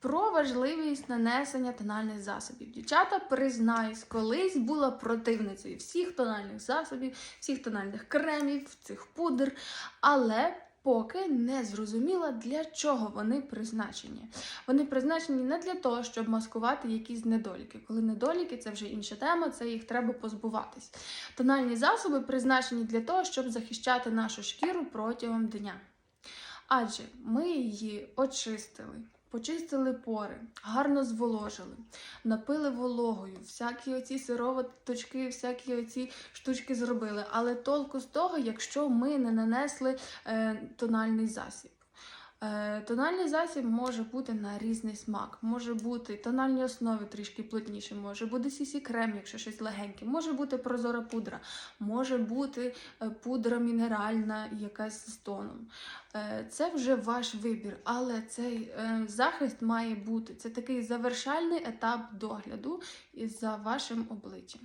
Про важливість нанесення тональних засобів. Дівчата, признаюсь, колись була противницею всіх тональних засобів, всіх тональних кремів, цих пудр, але поки не зрозуміла, для чого вони призначені. Вони призначені не для того, щоб маскувати якісь недоліки. Коли недоліки це вже інша тема, це їх треба позбуватись. Тональні засоби призначені для того, щоб захищати нашу шкіру протягом дня. Адже ми її очистили, почистили пори, гарно зволожили, напили вологою, всякі оці сироваточки, всякі оці штучки зробили. Але толку з того, якщо ми не нанесли е, тональний засіб. Е, Тональний засіб може бути на різний смак. Може бути тональні основи трішки плотніше, може бути cc крем, якщо щось легеньке, може бути прозора пудра, може бути е, пудра мінеральна, якась з тоном. Е, Це вже ваш вибір, але цей захист має бути. Це такий завершальний етап догляду за вашим обличчям.